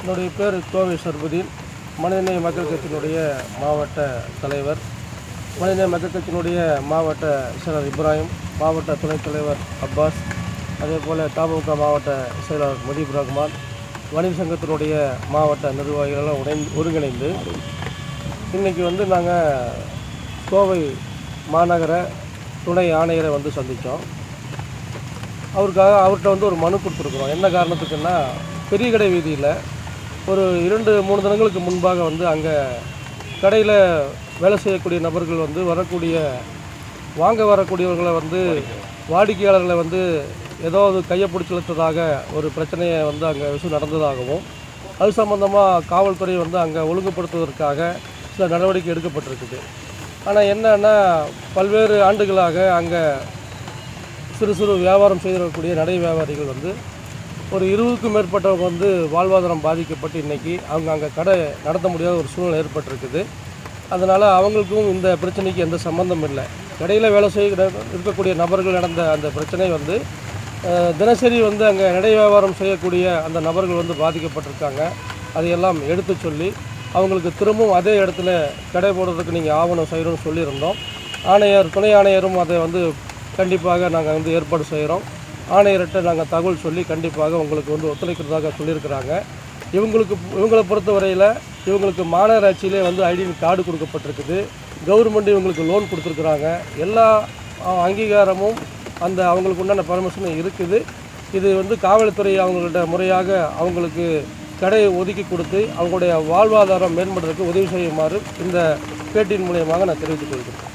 என்னுடைய பேர் கோவை சர்புதீன் மனிதநேய மக்கள் கட்சியினுடைய மாவட்ட தலைவர். மனிதநேய மக்கள் கட்சியினுடைய மாவட்ட செயலர் இப்ராஹிம் மாவட்ட துணைத் தலைவர் அப்பாஸ் அதே போல் தமுக மாவட்ட செயலாளர் முஜீப் ரஹ்மான் வணிக சங்கத்தினுடைய மாவட்ட நிர்வாகிகளெல்லாம் உடைந்து ஒருங்கிணைந்து இன்றைக்கி வந்து நாங்கள் கோவை மாநகர துணை ஆணையரை வந்து சந்தித்தோம் அவருக்காக அவர்கிட்ட வந்து ஒரு மனு கொடுத்துருக்குறோம். என்ன காரணத்துக்குன்னா பெரிய கடை வீதியில் ஒரு இரண்டு மூணு தினங்களுக்கு முன்பாக வந்து அங்கே கடையில் வேலை செய்யக்கூடிய நபர்கள் வந்து வரக்கூடிய வாங்க வரக்கூடியவர்களை வந்து வாடிக்கையாளர்களை வந்து ஏதாவது கையை பிடிச்சிழுத்ததாக ஒரு பிரச்சனையை வந்து அங்கே விஷயம் நடந்ததாகவும் அது சம்மந்தமாக காவல்துறை வந்து அங்கே ஒழுங்குபடுத்துவதற்காக சில நடவடிக்கை எடுக்கப்பட்டிருக்குது. ஆனால் என்னன்னா பல்வேறு ஆண்டுகளாக அங்கே சிறு சிறு வியாபாரம் செய்திருக்கக்கூடிய நடை வியாபாரிகள் வந்து ஒரு இருபதுக்கும் மேற்பட்டவங்க வந்து வாழ்வாதாரம் பாதிக்கப்பட்டு இன்றைக்கி அவங்க அங்கே கடை நடத்த முடியாத ஒரு சூழ்நிலை ஏற்பட்டிருக்குது. அதனால் அவங்களுக்கும் இந்த பிரச்சனைக்கு எந்த சம்மந்தம் இல்லை. கடையில் வேலை செய்ய இருக்கக்கூடிய நபர்கள் நடந்த அந்த பிரச்சனை வந்து தினசரி வந்து அங்கே நடை வியாபாரம் செய்யக்கூடிய அந்த நபர்கள் வந்து பாதிக்கப்பட்டிருக்காங்க. அதையெல்லாம் எடுத்து சொல்லி அவங்களுக்கு திரும்பவும் அதே இடத்துல கடை போடுறதுக்கு நீங்கள் ஆவணம் செய்கிறோம்னு சொல்லியிருந்தோம். ஆணையர் துணை ஆணையரும் அதை வந்து கண்டிப்பாக நாங்கள் வந்து ஏற்பாடு செய்கிறோம் ஆணையர்கிட்ட நாங்கள் தகவல் சொல்லி கண்டிப்பாக உங்களுக்கு வந்து ஒத்துழைக்கிறதாக சொல்லியிருக்கிறாங்க. இவங்களுக்கு இவங்களை பொறுத்தவரையில் இவங்களுக்கு மாநகராட்சியிலே வந்து ஐடென்டி கார்டு கொடுக்கப்பட்டிருக்குது. கவர்மெண்ட் இவங்களுக்கு லோன் கொடுத்துருக்குறாங்க. எல்லா அங்கீகாரமும் அந்த அவங்களுக்கு உண்டான பர்மிஷனும் இருக்குது. இது வந்து காவல்துறை அவங்கள்ட்ட முறையாக அவங்களுக்கு கடையை ஒதுக்கி கொடுத்து அவங்களுடைய வாழ்வாதாரம் மேம்படுறதுக்கு உதவி செய்யுமாறு இந்த பேட்டியின் மூலியமாக நான் தெரிவித்துக் கொள்கிறேன்.